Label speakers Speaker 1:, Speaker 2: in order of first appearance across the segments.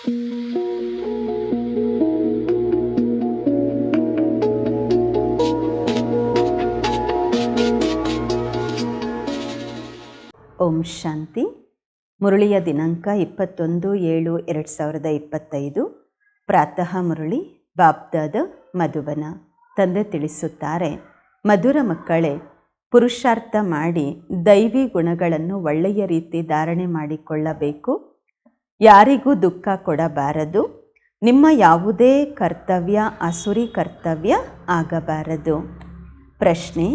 Speaker 1: ಓಂ ಶಾಂತಿ. ಮುರಳಿಯ ದಿನಾಂಕ ಇಪ್ಪತ್ತೊಂದು ಏಳು ಎರಡು ಸಾವಿರದ ಇಪ್ಪತ್ತೈದು. ಪ್ರಾತಃ ಮುರಳಿ ಬಾಬ್ದಾದ ಮಧುಬನ ತಂದೆ ತಿಳಿಸುತ್ತಾರೆ, ಮಧುರ ಮಕ್ಕಳೇ, ಪುರುಷಾರ್ಥ ಮಾಡಿ ದೈವಿ ಗುಣಗಳನ್ನು ಒಳ್ಳೆಯ ರೀತಿ ಧಾರಣೆ ಮಾಡಿಕೊಳ್ಳಬೇಕು. ಯಾರಿಗೂ ದುಃಖ ಕೊಡಬಾರದು. ನಿಮ್ಮ ಯಾವುದೇ ಕರ್ತವ್ಯ, ಅಸುರಿ ಕರ್ತವ್ಯ ಆಗಬಾರದು. ಪ್ರಶ್ನೆ,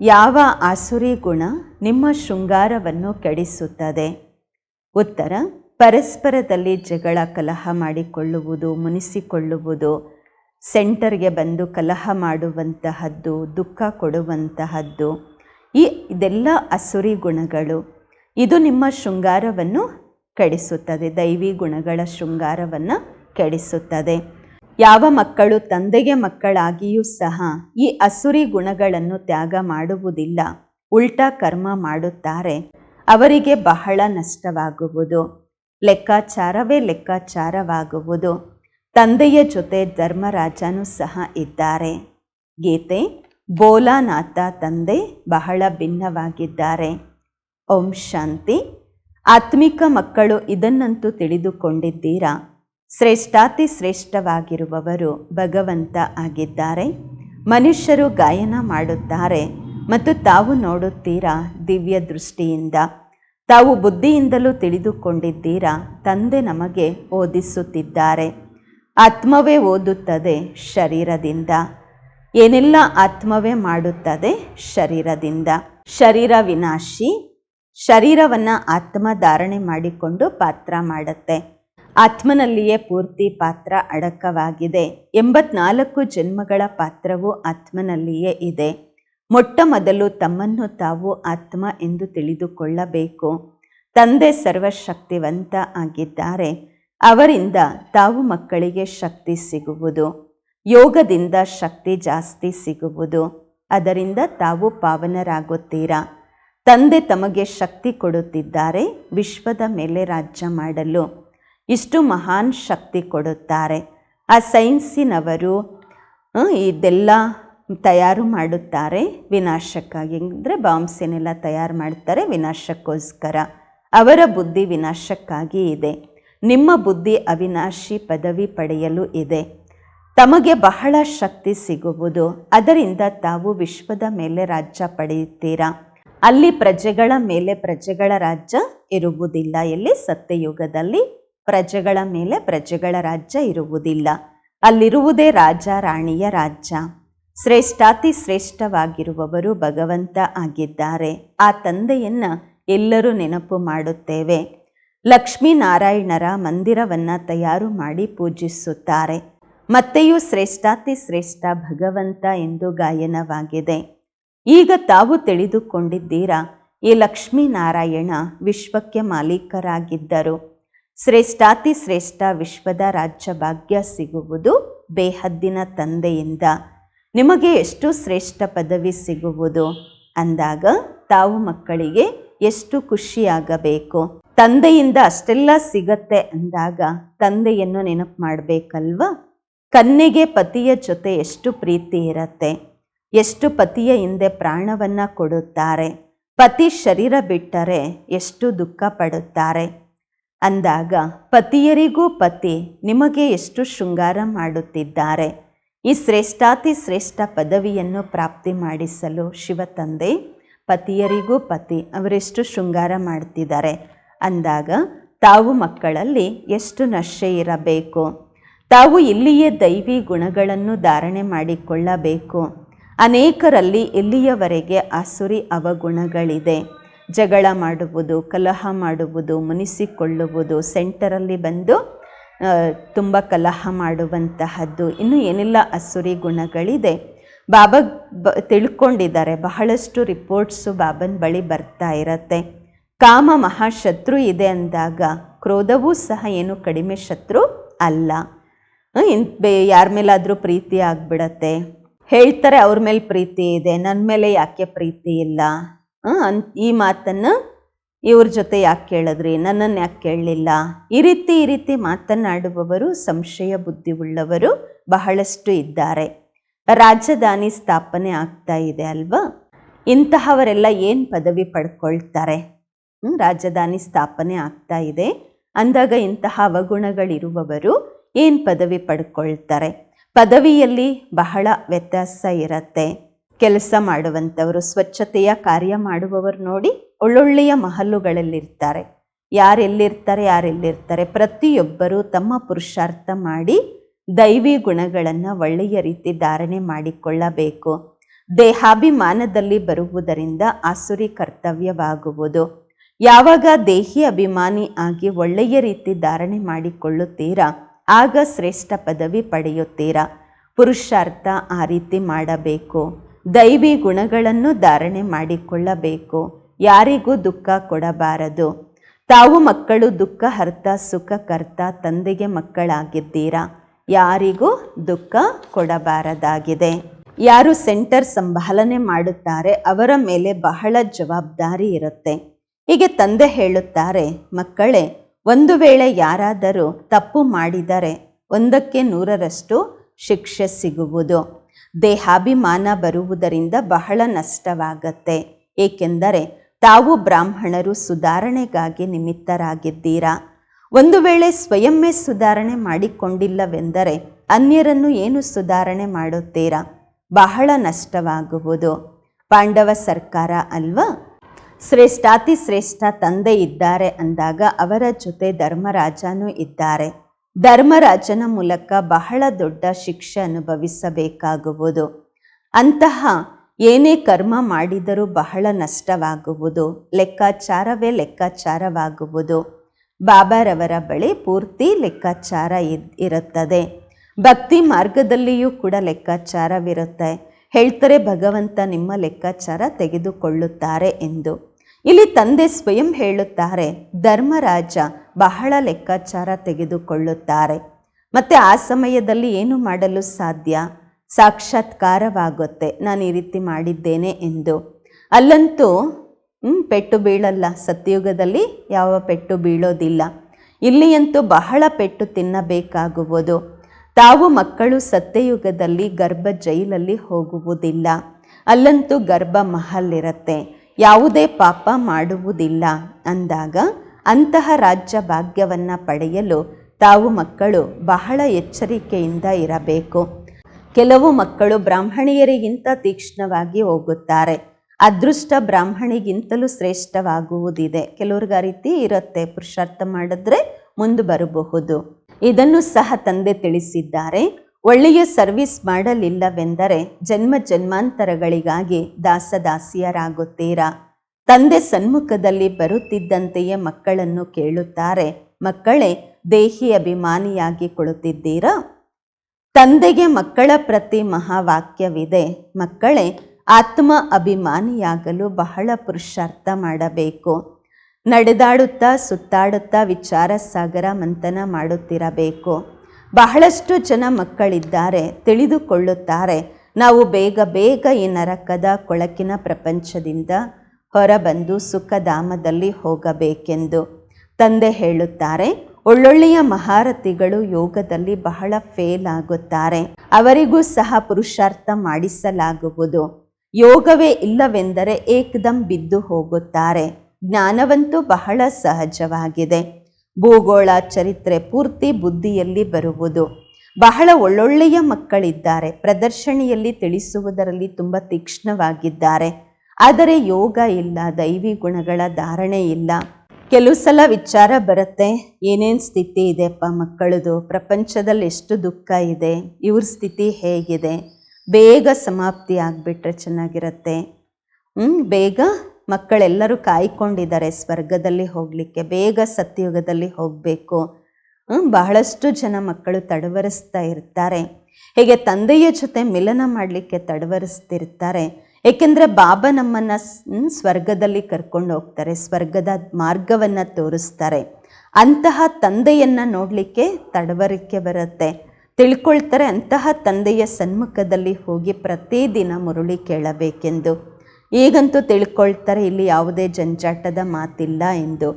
Speaker 1: ಯಾವ ಅಸುರಿ ಗುಣ ನಿಮ್ಮ ಶೃಂಗಾರವನ್ನು ಕೆಡಿಸುತ್ತದೆ? ಉತ್ತರ, ಪರಸ್ಪರದಲ್ಲಿ ಜಗಳ ಕಲಹ ಮಾಡಿಕೊಳ್ಳುವುದು, ಮುನಿಸಿಕೊಳ್ಳುವುದು, ಸೆಂಟರ್ಗೆ ಬಂದು ಕಲಹ ಮಾಡುವಂತಹದ್ದು, ದುಃಖ ಕೊಡುವಂತಹದ್ದು, ಈ ಇದೆಲ್ಲ ಅಸುರಿ ಗುಣಗಳು. ಇದು ನಿಮ್ಮ ಶೃಂಗಾರವನ್ನು ಕೆಡಿಸುತ್ತದೆ. ದೈವಿ ಗುಣಗಳ ಶೃಂಗಾರವನ್ನು ಕೆಡಿಸುತ್ತದೆ. ಯಾವ ಮಕ್ಕಳು ತಂದೆಗೆ ಮಕ್ಕಳಾಗಿಯೂ ಸಹ ಈ ಅಸುರಿ ಗುಣಗಳನ್ನು ತ್ಯಾಗ ಮಾಡುವುದಿಲ್ಲ. ಉಲ್ಟಾ ಕರ್ಮ ಮಾಡುತ್ತಾರೆ. ಅವರಿಗೆ ಬಹಳ ನಷ್ಟವಾಗುವುದು. ಲೆಕ್ಕಾಚಾರವೇ ಲೆಕ್ಕಾಚಾರವಾಗುವುದು. ತಂದೆಯ ಜೊತೆ ಧರ್ಮರಾಜನೂ ಸಹ ಇದ್ದಾರೆ. ಗೀತೆ, ಬೋಲಾನಾಥ ತಂದೆ ಬಹಳ ಭಿನ್ನವಾಗಿದ್ದಾರೆ. ಓಂ ಶಾಂತಿ. ಆತ್ಮಿಕ ಮಕ್ಕಳು ಇದನ್ನಂತೂ ತಿಳಿದುಕೊಂಡಿದ್ದೀರಾ? ಶ್ರೇಷ್ಠಾತಿ ಶ್ರೇಷ್ಠವಾಗಿರುವವರು ಭಗವಂತ ಆಗಿದ್ದಾರೆ. ಮನುಷ್ಯರು ಗಾಯನ ಮಾಡುತ್ತಾರೆ ಮತ್ತು ತಾವು ನೋಡುತ್ತೀರಾ ದಿವ್ಯ ದೃಷ್ಟಿಯಿಂದ? ತಾವು ಬುದ್ಧಿಯಿಂದಲೂ ತಿಳಿದುಕೊಂಡಿದ್ದೀರಾ? ತಂದೆ ನಮಗೆ ಓದಿಸುತ್ತಿದ್ದಾರೆ. ಆತ್ಮವೇ ಓದುತ್ತದೆ ಶರೀರದಿಂದ. ಏನೆಲ್ಲ ಆತ್ಮವೇ ಮಾಡುತ್ತದೆ? ಶರೀರದಿಂದ. ಶರೀರ ವಿನಾಶಿ ಶರೀರವನ್ನು ಆತ್ಮ ಧಾರಣೆ ಮಾಡಿಕೊಂಡು ಪಾತ್ರ ಮಾಡುತ್ತೆ. ಆತ್ಮನಲ್ಲಿಯೇ ಪೂರ್ತಿ ಪಾತ್ರ ಅಡಕವಾಗಿದೆ. ಎಂಬತ್ನಾಲ್ಕು ಜನ್ಮಗಳ ಪಾತ್ರವು ಆತ್ಮನಲ್ಲಿಯೇ ಇದೆ. ಮೊಟ್ಟ ಮೊದಲು ತಮ್ಮನ್ನು ತಾವು ಆತ್ಮ ಎಂದು ತಿಳಿದುಕೊಳ್ಳಬೇಕು. ತಂದೆ ಸರ್ವಶಕ್ತಿವಂತ ಆಗಿದ್ದಾರೆ. ಅವರಿಂದ ತಾವು ಮಕ್ಕಳಿಗೆ ಶಕ್ತಿ ಸಿಗುವುದು. ಯೋಗದಿಂದ ಶಕ್ತಿ ಜಾಸ್ತಿ ಸಿಗುವುದು. ಅದರಿಂದ ತಾವು ಪಾವನರಾಗುತ್ತೀರಾ? ತಂದೆ ತಮಗೆ ಶಕ್ತಿ ಕೊಡುತ್ತಿದ್ದಾರೆ, ವಿಶ್ವದ ಮೇಲೆ ರಾಜ್ಯ ಮಾಡಲು ಇಷ್ಟು ಮಹಾನ್ ಶಕ್ತಿ ಕೊಡುತ್ತಾರೆ. ಆ ಸೈನ್ಸಿನವರು ಇದೆಲ್ಲ ತಯಾರು ಮಾಡುತ್ತಾರೆ, ವಿನಾಶಕ್ಕಾಗಿ. ಅಂದರೆ ಬಾಂಬ್ಸೇನೆಲ್ಲ ತಯಾರು ಮಾಡ್ತಾರೆ ವಿನಾಶಕ್ಕೋಸ್ಕರ. ಅವರ ಬುದ್ಧಿ ವಿನಾಶಕ್ಕಾಗಿ ಇದೆ. ನಿಮ್ಮ ಬುದ್ಧಿ ಅವಿನಾಶಿ ಪದವಿ ಪಡೆಯಲು ಇದೆ. ತಮಗೆ ಬಹಳ ಶಕ್ತಿ ಸಿಗುವುದು. ಅದರಿಂದ ತಾವು ವಿಶ್ವದ ಮೇಲೆ ರಾಜ್ಯ ಪಡೆಯುತ್ತೀರಾ? ಅಲ್ಲಿ ಪ್ರಜೆಗಳ ಮೇಲೆ ಪ್ರಜೆಗಳ ರಾಜ್ಯ ಇರುವುದಿಲ್ಲ. ಎಲ್ಲಿ? ಸತ್ಯಯುಗದಲ್ಲಿ ಪ್ರಜೆಗಳ ಮೇಲೆ ಪ್ರಜೆಗಳ ರಾಜ್ಯ ಇರುವುದಿಲ್ಲ. ಅಲ್ಲಿರುವುದೇ ರಾಜ ರಾಣಿಯ ರಾಜ್ಯ. ಶ್ರೇಷ್ಠಾತಿ ಶ್ರೇಷ್ಠವಾಗಿರುವವರು ಭಗವಂತ ಆಗಿದ್ದಾರೆ. ಆ ತಂದೆಯನ್ನ ಎಲ್ಲರೂ ನೆನಪು ಮಾಡುತ್ತೇವೆ. ಲಕ್ಷ್ಮೀನಾರಾಯಣರ ಮಂದಿರವನ್ನು ತಯಾರು ಮಾಡಿ ಪೂಜಿಸುತ್ತಾರೆ. ಮತ್ತೆಯೂ ಶ್ರೇಷ್ಠಾತಿ ಶ್ರೇಷ್ಠ ಭಗವಂತ ಎಂದು ಗಾಯನವಾಗಿದೆ. ಈಗ ತಾವು ತಿಳಿದುಕೊಂಡಿದ್ದೀರಾ, ಈ ಲಕ್ಷ್ಮೀನಾರಾಯಣ ವಿಶ್ವಕ್ಕೆ ಮಾಲೀಕರಾಗಿದ್ದರು. ಶ್ರೇಷ್ಠಾತಿ ಶ್ರೇಷ್ಠ ವಿಶ್ವದ ರಾಜ್ಯ ಭಾಗ್ಯ ಸಿಗುವುದು ಬೇಹದ್ದಿನ ತಂದೆಯಿಂದ. ನಿಮಗೆ ಎಷ್ಟು ಶ್ರೇಷ್ಠ ಪದವಿ ಸಿಗುವುದು? ಅಂದಾಗ, ತಾವು ಮಕ್ಕಳಿಗೆ ಎಷ್ಟು ಖುಷಿಯಾಗಬೇಕು? ತಂದೆಯಿಂದ ಅಷ್ಟೆಲ್ಲ ಸಿಗತ್ತೆ ಅಂದಾಗ ತಂದೆಯನ್ನು ನೆನಪು ಮಾಡಬೇಕಲ್ವಾ? ಕನ್ನೆಗೆ ಪತಿಯ ಜೊತೆ ಎಷ್ಟು ಪ್ರೀತಿ ಇರತ್ತೆ? ಎಷ್ಟು ಪತಿಯ ಹಿಂದೆ ಪ್ರಾಣವನ್ನು ಕೊಡುತ್ತಾರೆ? ಪತಿ ಶರೀರ ಬಿಟ್ಟರೆ ಎಷ್ಟು ದುಃಖ ಪಡುತ್ತಾರೆ? ಅಂದಾಗ ಪತಿಯರಿಗೂ ಪತಿ ನಿಮಗೆ ಎಷ್ಟು ಶೃಂಗಾರ ಮಾಡುತ್ತಿದ್ದಾರೆ? ಈ ಶ್ರೇಷ್ಠಾತಿ ಶ್ರೇಷ್ಠ ಪದವಿಯನ್ನು ಪ್ರಾಪ್ತಿ ಮಾಡಿಸಲು ಶಿವತಂದೆ ಪತಿಯರಿಗೂ ಪತಿ ಅವರೆಷ್ಟು ಶೃಂಗಾರ ಮಾಡುತ್ತಿದ್ದಾರೆ ಅಂದಾಗ ತಾವು ಮಕ್ಕಳಲ್ಲಿ ಎಷ್ಟು ನಶೆ ಇರಬೇಕು? ತಾವು ಇಲ್ಲಿಯೇ ದೈವಿ ಗುಣಗಳನ್ನು ಧಾರಣೆ ಮಾಡಿಕೊಳ್ಳಬೇಕು. ಅನೇಕರಲ್ಲಿ ಎಲ್ಲಿಯವರೆಗೆ ಅಸುರಿ ಅವಗುಣಗಳಿದೆ? ಜಗಳ ಮಾಡುವುದು, ಕಲಹ ಮಾಡುವುದು, ಮುನಿಸಿಕೊಳ್ಳುವುದು, ಸೆಂಟರಲ್ಲಿ ಬಂದು ತುಂಬ ಕಲಹ ಮಾಡುವಂತಹದ್ದು, ಇನ್ನು ಏನೆಲ್ಲ ಅಸುರಿ ಗುಣಗಳಿದೆ? ಬಾಬಾ ಬ, ತಿಳ್ಕೊಂಡಿದ್ದಾರೆ, ಬಹಳಷ್ಟು ರಿಪೋರ್ಟ್ಸು ಬಾಬನ ಬಳಿ ಬರ್ತಾ ಇರತ್ತೆ. ಕಾಮ ಮಹಾಶತ್ರು ಇದೆ ಅಂದಾಗ, ಕ್ರೋಧವೂ ಸಹ ಏನು ಕಡಿಮೆ ಶತ್ರು ಅಲ್ಲ. ಯಾರ ಮೇಲಾದರೂ ಪ್ರೀತಿ ಆಗಿಬಿಡತ್ತೆ. ಹೇಳ್ತಾರೆ, ಅವ್ರ ಮೇಲೆ ಪ್ರೀತಿ ಇದೆ ನನ್ನ ಮೇಲೆ ಯಾಕೆ ಪ್ರೀತಿ ಇಲ್ಲ? ಅನ್, ಈ ಮಾತನ್ನು ಇವ್ರ ಜೊತೆ ಯಾಕೆ ಕೇಳಿದ್ರಿ? ನನ್ನನ್ನು ಯಾಕೆ ಕೇಳಲಿಲ್ಲ? ಈ ರೀತಿ ಈ ರೀತಿ ಮಾತನಾಡುವವರು, ಸಂಶಯ ಬುದ್ಧಿ ಉಳ್ಳವರು ಬಹಳಷ್ಟು ಇದ್ದಾರೆ. ರಾಜಧಾನಿ ಸ್ಥಾಪನೆ ಆಗ್ತಾ ಇದೆ ಅಲ್ವಾ? ಇಂತಹವರೆಲ್ಲ ಏನು ಪದವಿ ಪಡ್ಕೊಳ್ತಾರೆ? ರಾಜಧಾನಿ ಸ್ಥಾಪನೆ ಆಗ್ತಾ ಇದೆ. ಅಂದಾಗ ಇಂತಹ ಅವಗುಣಗಳಿರುವವರು ಏನು ಪದವಿ ಪಡ್ಕೊಳ್ತಾರೆ? ಪದವಿಯಲ್ಲಿ ಬಹಳ ವ್ಯತ್ಯಾಸ ಇರತ್ತೆ. ಕೆಲಸ ಮಾಡುವಂಥವರು, ಸ್ವಚ್ಛತೆಯ ಕಾರ್ಯ ಮಾಡುವವರು ನೋಡಿ ಒಳ್ಳೊಳ್ಳೆಯ ಮಹಲ್ಲುಗಳಲ್ಲಿರ್ತಾರೆ. ಯಾರೆಲ್ಲಿರ್ತಾರೆ ಯಾರೆಲ್ಲಿರ್ತಾರೆ, ಪ್ರತಿಯೊಬ್ಬರು ತಮ್ಮ ಪುರುಷಾರ್ಥ ಮಾಡಿ ದೈವಿ ಗುಣಗಳನ್ನು ಒಳ್ಳೆಯ ರೀತಿ ಧಾರಣೆ ಮಾಡಿಕೊಳ್ಳಬೇಕು. ದೇಹಾಭಿಮಾನದಲ್ಲಿ ಬರುವುದರಿಂದ ಆಸುರಿ ಕರ್ತವ್ಯವಾಗುವುದು. ಯಾವಾಗ ದೇಹಿ ಅಭಿಮಾನಿ ಆಗಿ ಒಳ್ಳೆಯ ರೀತಿ ಧಾರಣೆ ಮಾಡಿಕೊಳ್ಳುತ್ತೀರಾ? ಆಗ ಶ್ರೇಷ್ಠ ಪದವಿ ಪಡೆಯುತ್ತೀರಾ? ಪುರುಷಾರ್ಥ ಆ ರೀತಿ ಮಾಡಬೇಕು. ದೈವಿ ಗುಣಗಳನ್ನು ಧಾರಣೆ ಮಾಡಿಕೊಳ್ಳಬೇಕು. ಯಾರಿಗೂ ದುಃಖ ಕೊಡಬಾರದು. ತಾವು ಮಕ್ಕಳು ದುಃಖ ಹರ್ತ ಸುಖ, ಕರ್ತ ತಂದೆಗೆ ಮಕ್ಕಳಾಗಿದ್ದೀರಾ? ಯಾರಿಗೂ ದುಃಖ ಕೊಡಬಾರದಾಗಿದೆ. ಯಾರು ಸೆಂಟರ್ ಸಂಭಾಲನೆ ಮಾಡುತ್ತಾರೆ, ಅವರ ಮೇಲೆ ಬಹಳ ಜವಾಬ್ದಾರಿ ಇರುತ್ತೆ. ಹೀಗೆ ತಂದೆ ಹೇಳುತ್ತಾರೆ, ಮಕ್ಕಳೇ ಒಂದು ವೇಳೆ ಯಾರಾದರೂ ತಪ್ಪು ಮಾಡಿದರೆ ಒಂದಕ್ಕೆ ನೂರರಷ್ಟು ಶಿಕ್ಷೆ ಸಿಗುವುದು. ದೇಹಾಭಿಮಾನ ಬರುವುದರಿಂದ ಬಹಳ ನಷ್ಟವಾಗತ್ತೆ. ಏಕೆಂದರೆ ತಾವು ಬ್ರಾಹ್ಮಣರು ಸುಧಾರಣೆಗಾಗಿ ನಿಮಿತ್ತರಾಗಿದ್ದೀರಾ? ಒಂದು ವೇಳೆ ಸ್ವಯಂವೇ ಸುಧಾರಣೆ ಮಾಡಿಕೊಂಡಿಲ್ಲವೆಂದರೆ ಅನ್ಯರನ್ನು ಏನು ಸುಧಾರಣೆ ಮಾಡುತ್ತೀರಾ? ಬಹಳ ನಷ್ಟವಾಗುವುದು. ಪಾಂಡವ ಸರ್ಕಾರ ಅಲ್ವಾ? ಶ್ರೇಷ್ಠಾತಿ ಶ್ರೇಷ್ಠ ತಂದೆ ಇದ್ದಾರೆ ಅಂದಾಗ ಅವರ ಜೊತೆ ಧರ್ಮರಾಜನೂ ಇದ್ದಾರೆ. ಧರ್ಮರಾಜನ ಮೂಲಕ ಬಹಳ ದೊಡ್ಡ ಶಿಕ್ಷೆ ಅನುಭವಿಸಬೇಕಾಗುವುದು. ಅಂತಹ ಏನೇ ಕರ್ಮ ಮಾಡಿದರೂ ಬಹಳ ನಷ್ಟವಾಗುವುದು, ಲೆಕ್ಕಾಚಾರವೇ ಲೆಕ್ಕಾಚಾರವಾಗುವುದು. ಬಾಬಾರವರ ಬಳಿ ಪೂರ್ತಿ ಲೆಕ್ಕಾಚಾರ ಇರುತ್ತದೆ. ಭಕ್ತಿ ಮಾರ್ಗದಲ್ಲಿಯೂ ಕೂಡ ಲೆಕ್ಕಾಚಾರವಿರುತ್ತೆ. ಹೇಳ್ತಾರೆ ಭಗವಂತ ನಿಮ್ಮ ಲೆಕ್ಕಾಚಾರ ತೆಗೆದುಕೊಳ್ಳುತ್ತಾರೆ ಎಂದು. ಇಲ್ಲಿ ತಂದೆ ಸ್ವಯಂ ಹೇಳುತ್ತಾರೆ, ಧರ್ಮರಾಜ ಬಹಳ ಲೆಕ್ಕಾಚಾರ ತೆಗೆದುಕೊಳ್ಳುತ್ತಾರೆ. ಮತ್ತು ಆ ಸಮಯದಲ್ಲಿ ಏನು ಮಾಡಲು ಸಾಧ್ಯ? ಸಾಕ್ಷಾತ್ಕಾರವಾಗುತ್ತೆ. ನಾನು ಈ ರೀತಿ ಮಾಡಿದ್ದೇನೆ ಎಂದು. ಅಲ್ಲಂತೂ ಪೆಟ್ಟು ಬೀಳಲ್ಲ. ಸತ್ಯುಗದಲ್ಲಿ ಯಾವ ಪೆಟ್ಟು ಬೀಳೋದಿಲ್ಲ. ಇಲ್ಲಿಯಂತೂ ಬಹಳ ಪೆಟ್ಟು ತಿನ್ನಬೇಕಾಗುವುದು. ತಾವು ಮಕ್ಕಳು ಸತ್ಯಯುಗದಲ್ಲಿ ಗರ್ಭ ಜೈಲಲ್ಲಿ ಹೋಗುವುದಿಲ್ಲ. ಅಲ್ಲಂತೂ ಗರ್ಭ ಮಹಲ್ ಇರತ್ತೆ ಯಾವುದೇ ಪಾಪ ಮಾಡುವುದಿಲ್ಲ ಅಂದಾಗ ಅಂತಹ ರಾಜ್ಯ ಭಾಗ್ಯವನ್ನು ಪಡೆಯಲು ತಾವು ಮಕ್ಕಳು ಬಹಳ ಎಚ್ಚರಿಕೆಯಿಂದ ಇರಬೇಕು. ಕೆಲವು ಮಕ್ಕಳು ಬ್ರಾಹ್ಮಣಿಯರಿಗಿಂತ ತೀಕ್ಷ್ಣವಾಗಿ ಹೋಗುತ್ತಾರೆ. ಅದೃಷ್ಟ ಬ್ರಾಹ್ಮಣಿಗಿಂತಲೂ ಶ್ರೇಷ್ಠವಾಗುವುದಿದೆ. ಕೆಲವ್ರಿಗೆ ಆ ರೀತಿ ಇರುತ್ತೆ. ಪುರುಷಾರ್ಥ ಮಾಡಿದ್ರೆ ಮುಂದೆ ಬರಬಹುದು. ಇದನ್ನು ಸಹ ತಂದೆ ತಿಳಿಸಿದ್ದಾರೆ. ಒಳ್ಳೆಯ ಸರ್ವಿಸ್ ಮಾಡಲಿಲ್ಲವೆಂದರೆ ಜನ್ಮ ಜನ್ಮಾಂತರಗಳಿಗಾಗಿ ದಾಸದಾಸಿಯರಾಗುತ್ತೀರಾ? ತಂದೆ ಸನ್ಮುಖದಲ್ಲಿ ಬರುತ್ತಿದ್ದಂತೆಯೇ ಮಕ್ಕಳನ್ನು ಕೇಳುತ್ತಾರೆ, ಮಕ್ಕಳೇ ದೇಹಿ ಅಭಿಮಾನಿಯಾಗಿ ಕುಳಿತಿದ್ದೀರಾ ತಂದೆಗೆ ಮಕ್ಕಳ ಪ್ರತಿ ಮಹಾವಾಕ್ಯವಿದೆ, ಮಕ್ಕಳೇ ಆತ್ಮ ಅಭಿಮಾನಿಯಾಗಲು ಬಹಳ ಪುರುಷಾರ್ಥ ಮಾಡಬೇಕು. ನಡೆದಾಡುತ್ತಾ ಸುತ್ತಾಡುತ್ತಾ ವಿಚಾರ ಸಾಗರ ಮಂಥನ ಮಾಡುತ್ತಿರಬೇಕು. ಬಹಳಷ್ಟು ಜನ ಮಕ್ಕಳಿದ್ದಾರೆ, ತಿಳಿದುಕೊಳ್ಳುತ್ತಾರೆ. ನಾವು ಬೇಗ ಬೇಗ ಈ ನರಕದ ಕೊಳಕಿನ ಪ್ರಪಂಚದಿಂದ ಹೊರಬಂದು ಸುಖಧಾಮದಲ್ಲಿ ಹೋಗಬೇಕೆಂದು ತಂದೆ ಹೇಳುತ್ತಾರೆ. ಒಳ್ಳೊಳ್ಳೆಯ ಮಹಾರಥಿಗಳು ಯೋಗದಲ್ಲಿ ಬಹಳ ಫೇಲ್ ಆಗುತ್ತಾರೆ. ಅವರಿಗೂ ಸಹ ಪುರುಷಾರ್ಥ ಮಾಡಿಸಲಾಗುವುದು. ಯೋಗವೇ ಇಲ್ಲವೆಂದರೆ ಏಕದಂ ಬಿದ್ದು ಹೋಗುತ್ತಾರೆ. ಜ್ಞಾನವಂತೂ ಬಹಳ ಸಹಜವಾಗಿದೆ. ಭೂಗೋಳ, ಚರಿತ್ರೆ ಪೂರ್ತಿ ಬುದ್ಧಿಯಲ್ಲಿ ಬರುವುದು. ಬಹಳ ಒಳ್ಳೊಳ್ಳೆಯ ಮಕ್ಕಳಿದ್ದಾರೆ. ಪ್ರದರ್ಶನಿಯಲ್ಲಿ ತಿಳಿಸುವುದರಲ್ಲಿ ತುಂಬ ತೀಕ್ಷ್ಣವಾಗಿದ್ದಾರೆ. ಆದರೆ ಯೋಗ ಇಲ್ಲ, ದೈವಿ ಗುಣಗಳ ಧಾರಣೆ ಇಲ್ಲ. ಕೆಲವು ಸಲ ವಿಚಾರ ಬರುತ್ತೆ, ಏನೇನು ಸ್ಥಿತಿ ಇದೆಪ್ಪ ಮಕ್ಕಳದು? ಪ್ರಪಂಚದಲ್ಲಿ ಎಷ್ಟು ದುಃಖ ಇದೆ? ಇವ್ರ ಸ್ಥಿತಿ ಹೇಗಿದೆ? ಬೇಗ ಸಮಾಪ್ತಿ ಆಗಿಬಿಟ್ರೆ ಚೆನ್ನಾಗಿರುತ್ತೆ. ಬೇಗ ಮಕ್ಕಳೆಲ್ಲರೂ ಕಾಯ್ಕೊಂಡಿದ್ದಾರೆ, ಸ್ವರ್ಗದಲ್ಲಿ ಹೋಗಲಿಕ್ಕೆ, ಬೇಗ ಸತ್ಯಯುಗದಲ್ಲಿ ಹೋಗಬೇಕು. ಬಹಳಷ್ಟು ಜನ ಮಕ್ಕಳು ತಡವರಿಸ್ತಾ ಇರ್ತಾರೆ. ಹೀಗೆ ತಂದೆಯ ಜೊತೆ ಮಿಲನ ಮಾಡಲಿಕ್ಕೆ ತಡವರಿಸ್ತಿರ್ತಾರೆ. ಏಕೆಂದರೆ ಬಾಬಾ ನಮ್ಮನ್ನು ಸ್ವರ್ಗದಲ್ಲಿ ಕರ್ಕೊಂಡು ಹೋಗ್ತಾರೆ, ಸ್ವರ್ಗದ ಮಾರ್ಗವನ್ನು ತೋರಿಸ್ತಾರೆ. ಅಂತಹ ತಂದೆಯನ್ನು ನೋಡಲಿಕ್ಕೆ ತಡವರಿಕೆ ಬರುತ್ತೆ. ತಿಳ್ಕೊಳ್ತಾರೆ, ಅಂತಹ ತಂದೆಯ ಸನ್ಮುಖದಲ್ಲಿ ಹೋಗಿ ಪ್ರತಿದಿನ ಮುರುಳಿ ಕೇಳಬೇಕೆಂದು. ಈಗಂತೂ ತಿಳ್ಕೊಳ್ತಾರೆ, ಇಲ್ಲಿ ಯಾವುದೇ ಜಂಜಾಟದ ಮಾತಿಲ್ಲ ಎಂದು.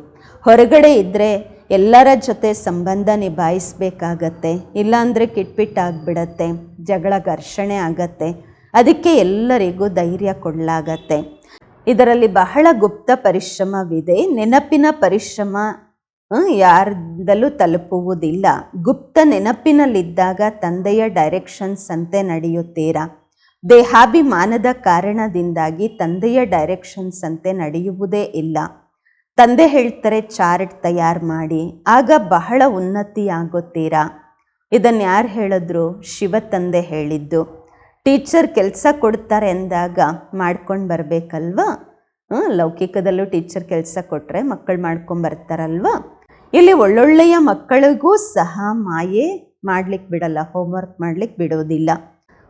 Speaker 1: ಹೊರಗಡೆ ಇದ್ದರೆ ಎಲ್ಲರ ಜೊತೆ ಸಂಬಂಧ ನಿಭಾಯಿಸಬೇಕಾಗತ್ತೆ, ಇಲ್ಲಾಂದರೆ ಕಿಟ್ಪಿಟ್ಟಾಗ್ಬಿಡತ್ತೆ ಜಗಳ ಘರ್ಷಣೆ ಆಗತ್ತೆ, ಅದಕ್ಕೆ ಎಲ್ಲರಿಗೂ ಧೈರ್ಯ ಕೊಡಲಾಗತ್ತೆ. ಇದರಲ್ಲಿ ಬಹಳ ಗುಪ್ತ ಪರಿಶ್ರಮವಿದೆ. ನೆನಪಿನ ಪರಿಶ್ರಮ ಯಾರದಲ್ಲೂ ತಲುಪುವುದಿಲ್ಲ. ಗುಪ್ತ ನೆನಪಿನಲ್ಲಿದ್ದಾಗ ತಂದೆಯ ಡೈರೆಕ್ಷನ್ಸ್ ಅಂತೆ ನಡೆಯುತ್ತೀರಾ? ದೇಹಾಭಿಮಾನದ ಕಾರಣದಿಂದಾಗಿ ತಂದೆಯ ಡೈರೆಕ್ಷನ್ಸ್ ಅಂತೆ ನಡೆಯುವುದೇ ಇಲ್ಲ. ತಂದೆ ಹೇಳ್ತಾರೆ, ಚಾರ್ಟ್ ತಯಾರು ಮಾಡಿ, ಆಗ ಬಹಳ ಉನ್ನತಿ ಆಗುತ್ತೀರಾ? ಇದನ್ನು ಯಾರು ಹೇಳಿದ್ರು? ಶಿವ ತಂದೆ ಹೇಳಿದ್ದು. ಟೀಚರ್ ಕೆಲಸ ಕೊಡ್ತಾರೆ ಅಂದಾಗ ಮಾಡ್ಕೊಂಡು ಬರಬೇಕಲ್ವಾ? ಲೌಕಿಕದಲ್ಲೂ ಟೀಚರ್ ಕೆಲಸ ಕೊಟ್ಟರೆ ಮಕ್ಕಳು ಮಾಡ್ಕೊಂಡು ಬರ್ತಾರಲ್ವಾ? ಇಲ್ಲಿ ಒಳ್ಳೊಳ್ಳೆಯ ಮಕ್ಕಳಿಗೂ ಸಹ ಮಾಯೆ ಮಾಡ್ಲಿಕ್ಕೆ ಬಿಡಲ್ಲ ಹೋಮ್ವರ್ಕ್ ಮಾಡ್ಲಿಕ್ಕೆ ಬಿಡೋದಿಲ್ಲ.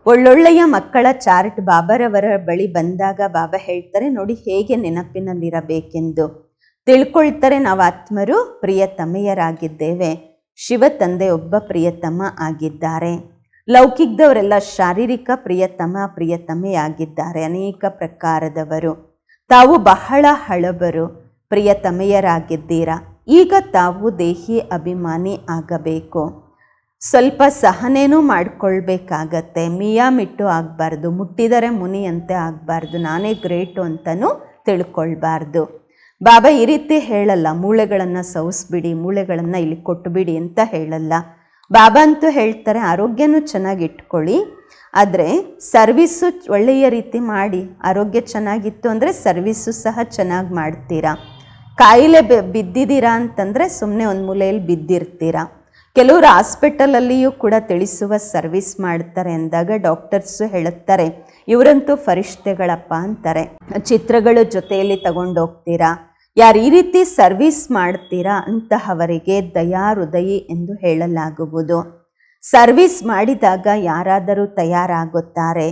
Speaker 1: ಒಳ್ಳೊಳ್ಳೆಯ ಮಕ್ಕಳ ಚಾರ್ಟ್ ಬಾಬರವರ ಬಳಿ ಬಂದಾಗ ಬಾಬಾ ಹೇಳ್ತಾರೆ, ನೋಡಿ ಹೇಗೆ ನೆನಪಿನಲ್ಲಿರಬೇಕೆಂದು. ತಿಳ್ಕೊಳ್ತಾರೆ ನಾವು ಆತ್ಮರು ಪ್ರಿಯತಮೆಯರಾಗಿದ್ದೇವೆ ಶಿವ ತಂದೆ ಒಬ್ಬ ಪ್ರಿಯತಮ ಆಗಿದ್ದಾರೆ. ಲೌಕಿಕದವರೆಲ್ಲ ಶಾರೀರಿಕ ಪ್ರಿಯತಮ ಪ್ರಿಯತಮೆಯಾಗಿದ್ದಾರೆ ಅನೇಕ ಪ್ರಕಾರದವರು. ತಾವು ಬಹಳ ಹಳಬರು ಪ್ರಿಯತಮೆಯರಾಗಿದ್ದೀರಾ ಈಗ ತಾವು ದೇಹಿ ಅಭಿಮಾನಿ ಆಗಬೇಕು. ಸ್ವಲ್ಪ ಸಹನೇನೂ ಮಾಡಿಕೊಳ್ಬೇಕಾಗತ್ತೆ. ಮಿಯಾ ಮಿಟ್ಟು ಆಗಬಾರ್ದು, ಮುಟ್ಟಿದರೆ ಮುನಿಯಂತೆ ಆಗಬಾರ್ದು, ನಾನೇ ಗ್ರೇಟು ಅಂತಲೂ ತಿಳ್ಕೊಳ್ಬಾರ್ದು. ಬಾಬಾ ಈ ರೀತಿ ಹೇಳಲ್ಲ, ಮೂಳೆಗಳನ್ನು ಸವಿಸ್ಬಿಡಿ ಮೂಳೆಗಳನ್ನು ಇಲ್ಲಿ ಕೊಟ್ಟುಬಿಡಿ ಅಂತ ಹೇಳಲ್ಲ. ಬಾಬಾ ಅಂತೂ ಹೇಳ್ತಾರೆ, ಆರೋಗ್ಯನೂ ಚೆನ್ನಾಗಿ ಇಟ್ಕೊಳ್ಳಿ. ಆದರೆ ಸರ್ವಿಸ್ಸು ಒಳ್ಳೆಯ ರೀತಿ ಮಾಡಿ, ಆರೋಗ್ಯ ಚೆನ್ನಾಗಿತ್ತು ಅಂದರೆ ಸರ್ವಿಸ್ಸು ಸಹ ಚೆನ್ನಾಗಿ ಮಾಡ್ತೀರಾ? ಕಾಯಿಲೆ ಬಿದ್ದಿದ್ದೀರಾ ಅಂತಂದರೆ ಸುಮ್ಮನೆ ಒಂದು ಮೂಲೆಯಲ್ಲಿ ಬಿದ್ದಿರ್ತೀರಾ? ಕೆಲವರು ಹಾಸ್ಪಿಟಲಲ್ಲಿಯೂ ಕೂಡ ತಿಳಿಸುವ ಸರ್ವಿಸ್ ಮಾಡ್ತಾರೆ ಅಂದಾಗ ಡಾಕ್ಟರ್ಸು ಹೇಳುತ್ತಾರೆ, ಇವರಂತೂ ಫರಿಷ್ಠೆಗಳಪ್ಪ ಅಂತಾರೆ. ಚಿತ್ರಗಳು ಜೊತೆಯಲ್ಲಿ ತಗೊಂಡೋಗ್ತೀರಾ? ಯಾರು ಈ ರೀತಿ ಸರ್ವಿಸ್ ಮಾಡ್ತೀರಾ ಅಂತಹವರಿಗೆ ದಯಾ ಹೃದಯಿ ಎಂದು ಹೇಳಲಾಗುವುದು. ಸರ್ವಿಸ್ ಮಾಡಿದಾಗ ಯಾರಾದರೂ ತಯಾರಾಗುತ್ತಾರೆ.